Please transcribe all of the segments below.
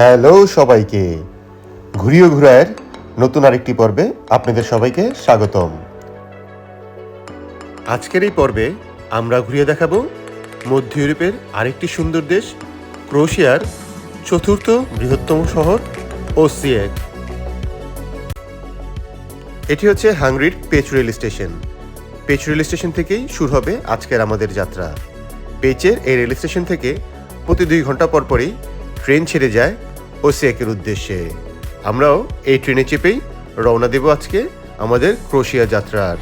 Hello সবাইকে। ঘুরিয়ে ঘুরায়ের নতুন আরেকটি পর্বে আপনাদের সবাইকে স্বাগতম। আজকের এই পর্বে আমরা ঘুরিয়ে দেখাবো মধ্য ইউরোপের আরেকটি সুন্দর দেশ ক্রোশিয়ার চতুর্থ বৃহত্তম শহর ওসিয়েক এটি হচ্ছে হাঙ্গরির Pecs rail station. Pecs rail station থেকেই শুরু হবে আজকের আমাদের যাত্রা। পেচের এই রেল স্টেশন থেকে প্রতি দুই ঘণ্টা পর পরই ট্রেন ছেড়ে যায় ওসিয়াকের উদ্দেশ্যে। আমরাও এই ট্রেনে চেপেই রওনা দেব আজকে আমাদের ক্রোশিয়া যাত্রার।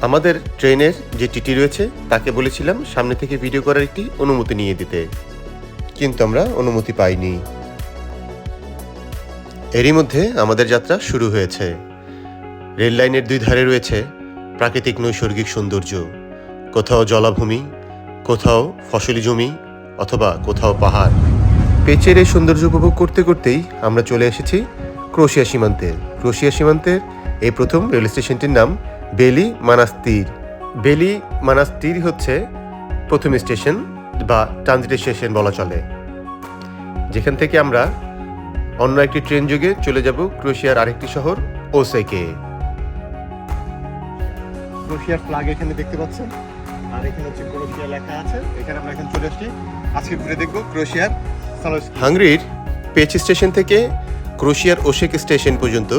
আমাদের ট্রেনের যে টিটি রয়েছে, তাকে বলেছিলাম সামনে থেকে ভিডিও করার একটি অনুমতি নিয়ে দিতে। কিন্তু আমরা অনুমতি পাইনি। এরই মধ্যে আমাদের যাত্রা শুরু হয়েছে। রেল লাইনের দুই ধারে রয়েছে প্রাকৃতিক নৈসর্গিক সৌন্দর্য। কোথাও জলাভূমি, কোথাও ফসলি জমি অথবা কোথাও পাহাড়। পেচের এই সৌন্দর্য উপভোগ করতে করতেই আমরা চলে এসেছি ক্রোশিয়া সীমান্তে। ক্রোশিয়া সীমান্তের এই প্রথম রেল স্টেশনটির নাম বেলি মানাস্তির। বেলি মানাস্তির হচ্ছে প্রথম স্টেশন বা ট্রানজিট স্টেশন বলা চলে। যেখান থেকে আমরা অন্য একটি ট্রেন যোগে চলে যাব ক্রোশিয়ার আরেকটি শহর, ওসেকে। ক্রোশিয়ার ফ্ল্যাগ এখানে দেখতে পাচ্ছেন। আর এখানে হচ্ছে ক্রোশিয়া লেখা আছে। এখানে আমরা এখন চলে আসছি আজকে ঘুরে দেখব ক্রোশিয়ার হাঙ্গরির পেচ স্টেশন থেকে ক্রোশিয়ার ওশেক স্টেশন পর্যন্ত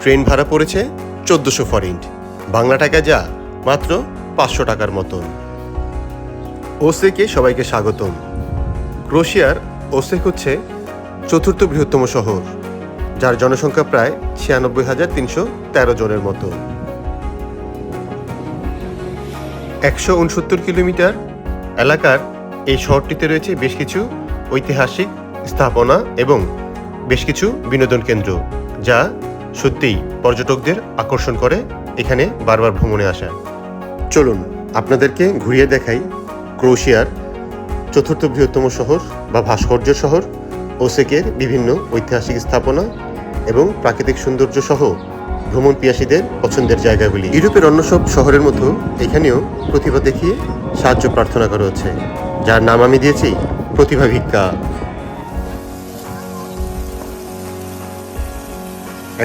ট্রেন ভাড়া পড়েছে চোদ্দশো ফরিন্ট। বাংলা টাকা যা মাত্র পাঁচশো টাকার মতন। ওসেকে সবাইকে স্বাগতম। ক্রোশিয়ার ওসেক হচ্ছে চতুর্থ বৃহত্তম শহর, যার জনসংখ্যা প্রায় ছিয়ানব্বই হাজার তিনশো তেরো জনের মতো। একশো উনসত্তর কিলোমিটার এলাকার এই শহরটিতে রয়েছে বেশ কিছু ঐতিহাসিক স্থাপনা এবং বেশ কিছু বিনোদন কেন্দ্র, যা সত্যিই পর্যটকদের আকর্ষণ করে, এখানে বারবার ভ্রমণে আসা। চলুন, আপনাদেরকে ঘুরিয়ে দেখাই ক্রোশিয়ার চতুর্থ বৃহত্তম শহর বা ভাস্কর্য শহর, ওসেকের বিভিন্ন ঐতিহাসিক স্থাপনা এবং প্রাকৃতিক সৌন্দর্য সহ ভ্রমণ পিয়াসীদের পছন্দের জায়গাগুলি। ইউরোপের অন্য সব শহরের মতো এখানেও প্রতিভা দেখিয়ে সাহায্য প্রার্থনা করা হচ্ছে। যার নাম আমি দিয়েছি, প্রতিভা ভিক্ষা।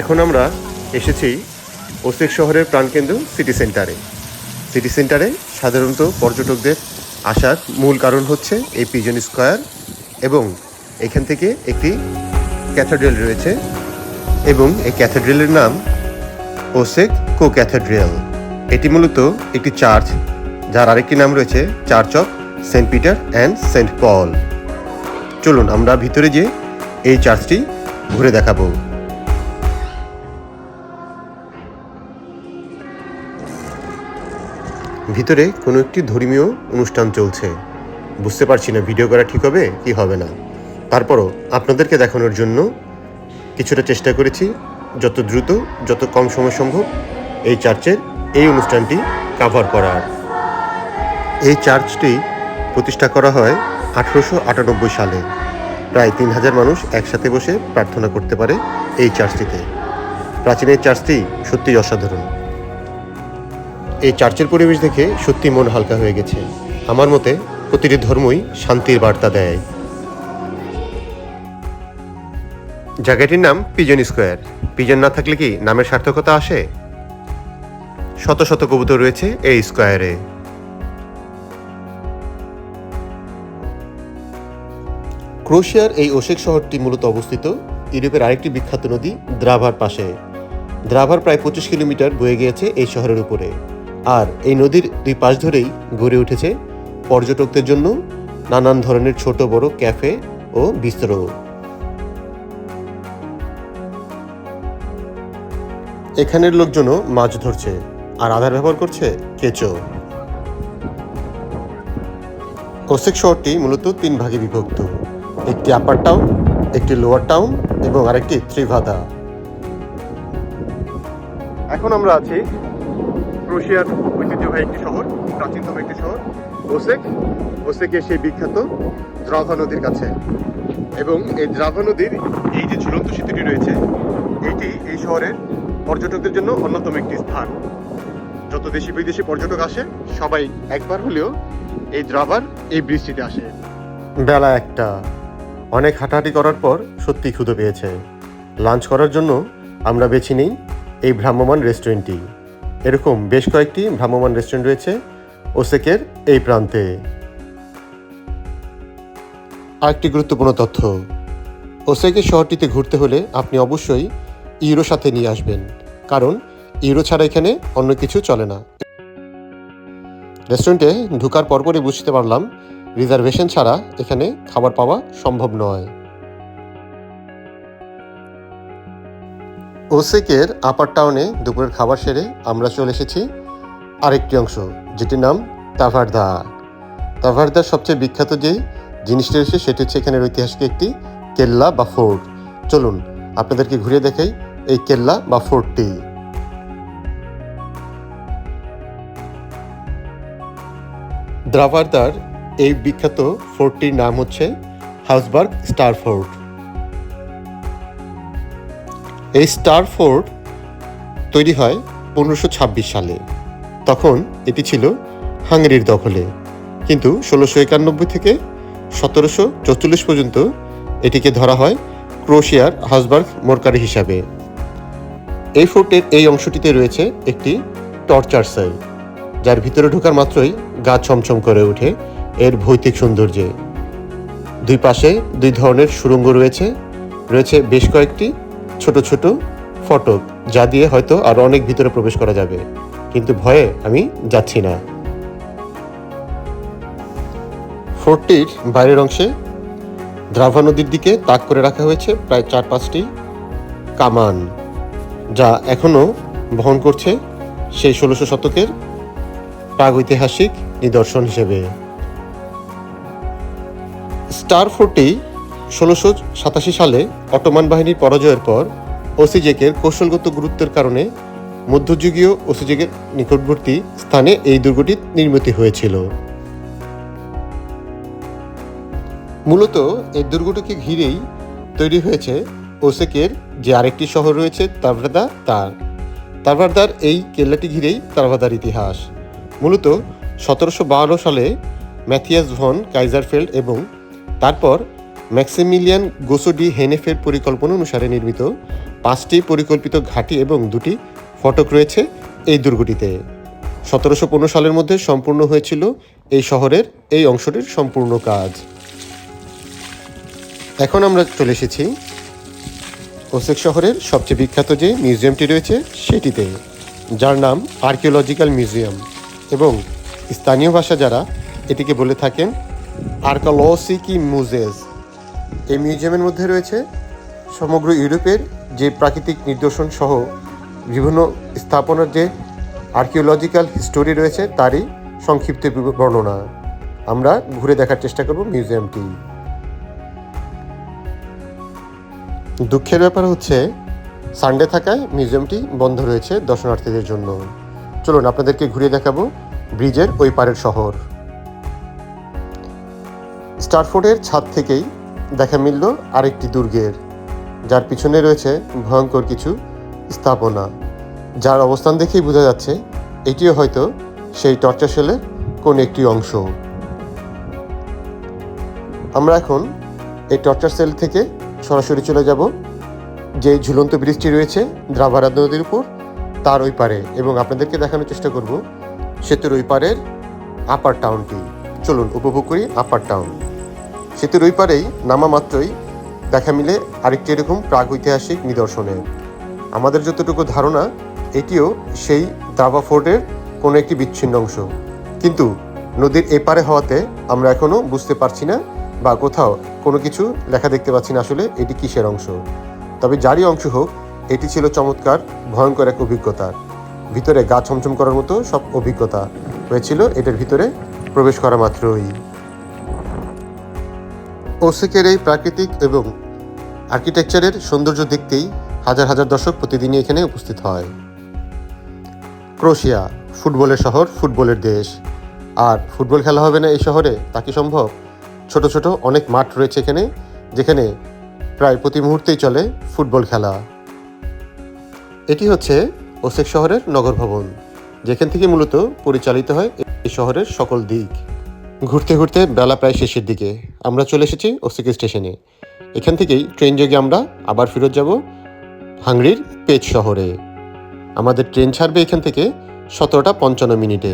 এখন আমরা এসেছি ওসেক শহরের প্রাণকেন্দ্র সিটি সেন্টারে। সিটি সেন্টারে সাধারণত পর্যটকদের আসার মূল কারণ হচ্ছে এই পিজন স্কোয়ার এবং এখান থেকে একটি ক্যাথেড্রাল রয়েছে এবং এই ক্যাথেড্রালের নাম ওসেক কো ক্যাথেড্রাল এটি মূলত একটি চার্চ, যার আরেকটি নাম রয়েছে church of Saint Peter and Saint Paul. চলুন, আমরা ভিতরে যে এই চার্চটি ঘুরে দেখাবো। ভিতরে কোনো একটি ধর্মীয় অনুষ্ঠান চলছে। বুঝতে পারছি না ভিডিও করা ঠিক হবে কি হবে না। তারপরও আপনাদেরকে দেখানোর জন্য কিছুটা চেষ্টা করেছি। যত দ্রুত, যত কম সময় সম্ভব এই চার্চের এই অনুষ্ঠানটি কাভার করার। এই চার্চটি প্রতিষ্ঠা করা হয় আঠারোশো আটানব্বই সালে। প্রায় তিন হাজার মানুষ একসাথে বসে প্রার্থনা করতে পারে এই চার্চটিতে। প্রাচীন এই চার্চটি সত্যিই অসাধারণ। এই চার্চের পরিবেশ দেখে সত্যি মন হালকা হয়ে গেছে। আমার মতে প্রতিটি ধর্মই শান্তির বার্তা দেয়। জায়গাটির নাম পিজন স্কোয়ার। পিজন না থাকলে কি নামের সার্থকতা আসে? শত শত কবুতর রয়েছে এই স্কোয়ারে। ক্রোশিয়ার এই ওশেক শহরটি মূলত অবস্থিত ইউরোপের আরেকটি বিখ্যাত নদী, দ্রাভার পাশে। দ্রাভার প্রায় পঁচিশ কিলোমিটার বয়ে গিয়েছে এই শহরের উপরে। আর এই নদীর দুই পাশ ধরেই গড়ে উঠেছে পর্যটকদের জন্য নানান ধরনের ছোট বড় ক্যাফে ও বিস্তর এখানের লোকজনও মাছ ধরছে আর আধার ব্যবহার করছে কেঁচো। কোসেক শহরটি মূলত তিন ভাগে বিভক্ত। একটি আপার টাউন একটি লোয়ার টাউন এবং আরেকটি ত্রিভাদা এখন আমরা আছি ক্রোশিয়ার ঐতিহ্যবাহী একটি শহর, প্রাচীনতম একটি শহর ওসেক ওসেকের সেই বিখ্যাত দ্রাভা নদীর কাছে। এবং এই দ্রাভা নদীর এই যে ঝুলন্ত সেতুটি রয়েছে, এটি এই শহরের পর্যটকদের জন্য অন্যতম একটি স্থান। যত দেশি বিদেশি পর্যটক আসে, সবাই একবার হলেও এই দ্রাবার এই ব্রিজটিতে আসে। বেলা একটা। অনেক হাঁটাহাঁটি করার পর সত্যি ক্ষুধো পেয়েছে। লাঞ্চ করার জন্য আমরা বেছে নিই এই ভ্রাম্যমান রেস্টুরেন্টটি। এরকম বেশ কয়েকটি ভ্রাম্যমান রেস্টুরেন্ট রয়েছে ওসেকের এই প্রান্তে। আরেকটি গুরুত্বপূর্ণ তথ্য। ওসেকের শহরটিতে ঘুরতে হলে আপনি অবশ্যই ইউরো সাথে নিয়ে আসবেন। কারণ ইউরো ছাড়া এখানে অন্য কিছু চলে না। রেস্টুরেন্টে ঢুকার পরপরই বুঝতে পারলাম রিজার্ভেশন ছাড়া এখানে খাবার পাওয়া সম্ভব নয়। ওসেকের আপার টাউনে দুপুরের খাবার সেরে আমরা চলে এসেছি আরেকটি অংশ, যেটির নাম তাভারদা। তাভারদার সবচেয়ে বিখ্যাত যে জিনিসটি রয়েছে, সেটি হচ্ছে এখানের ঐতিহাসিক একটি কেল্লা বা ফোর্ট। চলুন, আপনাদেরকে ঘুরে দেখাই এই কেল্লা বা ফোর্টটি দ্রাভারদার এই বিখ্যাত ফোর্টটির নাম হচ্ছে হাউসবার্গ স্টার ফোর্ট এই স্টার ফোর্ট তৈরি হয় পনেরোশো সালে। তখন এটি ছিল হাঙ্গেরির দখলে। কিন্তু ষোলোশো একানব্বই থেকে সতেরোশো চৌচল্লিশ পর্যন্ত এটিকে ধরা হয় ক্রোশিয়ার হাউসবার্গ মোরকারি হিসাবে। এই ফোর্টের এই অংশটিতে রয়েছে একটি টর্চার সেল, যার ভিতরে ঢোকার মাত্রই গা ছমছম করে ওঠে এর ভৌতিক সৌন্দর্যে। দুই পাশে দুই ধরনের সুড়ঙ্গ রয়েছে রয়েছে বেশ কয়েকটি ছোট ছোট ফটক, যা দিয়ে হয়তো আরও অনেক ভিতরে প্রবেশ করা যাবে, কিন্তু ভয়ে আমি যাচ্ছি না। ফোর্টটির বাইরের অংশে দ্রাভা নদীর দিকে তাক করে রাখা হয়েছে প্রায় চার পাঁচটি কামান। যা এখনও বহন করছে সেই ষোলোশো শতকের প্রাগৈতিহাসিক নিদর্শন হিসেবে। স্টার ফোর্টটি ষোলোশো সাতাশি সালে অটোমান বাহিনীর পরাজয়ের পর ওসিজেকের কৌশলগত গুরুত্বের কারণে মধ্যযুগীয় ওসিজেকের নিকটবর্তী স্থানে এই দুর্গটি নির্মিত হয়েছিল। মূলত এই দুর্গটিকে ঘিরেই তৈরি হয়েছে ওসেকের যে আরেকটি শহর রয়েছে তারভাদা, তার। তারভাদার এই কেল্লাটি ঘিরেই তারভাদার ইতিহাস। মূলত সতেরোশো বাহান্ন সালে ম্যাথিয়াস ভন কাইজারফেল্ড এবং তারপর ম্যাক্সিমিলিয়ান গোসোডি হেনেফের পরিকল্পনা অনুসারে নির্মিত পাঁচটি পরিকল্পিত ঘাঁটি এবং দুটি ফটক রয়েছে এই দুর্গটিতে। সতেরোশো পনেরো সালের মধ্যে সম্পূর্ণ হয়েছিল এই শহরের এই অংশটির সম্পূর্ণ কাজ। এখন আমরা চলে এসেছি ওসেক শহরের সবচেয়ে বিখ্যাত যে মিউজিয়ামটি রয়েছে সেটিতে, যার নাম আর্কিওলজিক্যাল মিউজিয়াম এবং স্থানীয় ভাষা যারা এটিকে বলে থাকেন আর্কালসিকি মুজেস এই মিউজিয়ামের মধ্যে রয়েছে সমগ্র ইউরোপের যে প্রাকৃতিক নিদর্শন সহ বিভিন্ন স্থাপনার যে আর্কিওলজিক্যাল হিস্টোরি রয়েছে, তারই সংক্ষিপ্ত বর্ণনা। আমরা ঘুরে দেখার চেষ্টা করব মিউজিয়ামটি। দুঃখের ব্যাপার হচ্ছে সানডে থাকায় মিউজিয়ামটি বন্ধ রয়েছে দর্শনার্থীদের জন্য। চলুন আপনাদেরকে ঘুরিয়ে দেখাবো ব্রিজের ওই পারের শহর। স্টারফোর্ডের ছাদ থেকেই দেখা মিলল আরেকটি দুর্গের। যার পিছনে রয়েছে ভয়ঙ্কর কিছু স্থাপনা। যার অবস্থান দেখেই বোঝা যাচ্ছে, এটিও হয়তো সেই টর্চার সেলের কোন একটি অংশ। আমরা এখন এই টর্চার সেল থেকে সরাসরি চলে যাব, যে ঝুলন্ত ব্রিজটি রয়েছে দ্রাভারাদ নদীর উপর, তার ওই পারে। এবং আপনাদেরকে দেখানোর চেষ্টা করব, সেতুর ওই পারের আপার টাউনটি চলুন উপভোগ করি আপার টাউন সেতুর ওই পারেই নামা মাত্রই দেখা মিলে আরেকটি এরকম প্রাগ ঐতিহাসিক নিদর্শনের আমাদের যতটুকু ধারণা, এটিও সেই দ্রাভা ফোর্টের কোনো একটি বিচ্ছিন্ন অংশ। কিন্তু নদীর এপারে হওয়াতে আমরা এখনও বুঝতে পারছি না বা কোথাও কোনো কিছু লেখা দেখতে পাচ্ছি না আসলে, এটি কিসের অংশ? তবে যারই অংশ হোক, এটি ছিল চমৎকার, ভয়ঙ্কর এক অভিজ্ঞতার ভিতরে গা ছমছম করার মতো সব অভিজ্ঞতা হয়েছিল, এটার ভিতরে প্রবেশ করা মাত্রই। ওসেকের এই প্রাকৃতিক এবং আর্কিটেকচারের সৌন্দর্য দেখতেই হাজার হাজার দর্শক প্রতিদিনই এখানে উপস্থিত হয়। ক্রোশিয়া, ফুটবলের শহর, ফুটবলের দেশ। আর ফুটবল খেলা হবে না এই শহরে, তা কি সম্ভব? ছোট ছোট অনেক মাঠ রয়েছে এখানে, যেখানে প্রায় প্রতি মুহূর্তেই চলে ফুটবল খেলা। এটি হচ্ছে ওসেক শহরের নগর ভবন, যেখান থেকে মূলত পরিচালিত হয় এই শহরের সকল দিক। ঘুরতে ঘুরতে বেলা প্রায় শেষের দিকে, আমরা চলে এসেছি ওসিকি স্টেশনে। এখান থেকেই ট্রেন যোগে আমরা আবার ফেরত যাব হাংরির পেজ শহরে। আমাদের ট্রেন ছাড়বে এখান থেকে সতেরোটা পঞ্চান্ন মিনিটে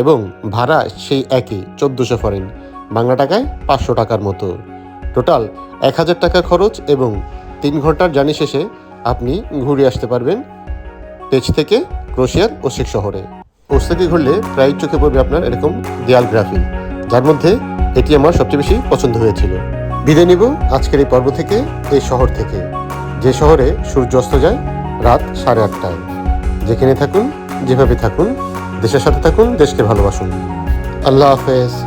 এবং ভাড়া সেই একই, চোদ্দোশো ফরেন। বাংলা টাকায় পাঁচশো টাকার মতো। টোটাল এক হাজার টাকা খরচ এবং তিন ঘণ্টার জার্নি শেষে আপনি ঘুরে আসতে পারবেন পেজ থেকে ক্রোশিয়ার ওসিক শহরে। ওস থেকে ঘুরলে প্রায় চোখে পড়বে আপনার এরকম দেয়াল গ্রাফি যার মধ্যে এটি আমার সবচেয়ে বেশি পছন্দ হয়েছিল। বিদায় নিব আজকের এই পর্ব থেকে, এই শহর থেকে। যে শহরে সূর্য অস্ত যায় রাত সাড়ে আটটায়। যেখানে থাকুন, যেভাবে থাকুন, দেশের সাথে থাকুন, দেশকে ভালোবাসুন। আল্লাহ হাফেজ।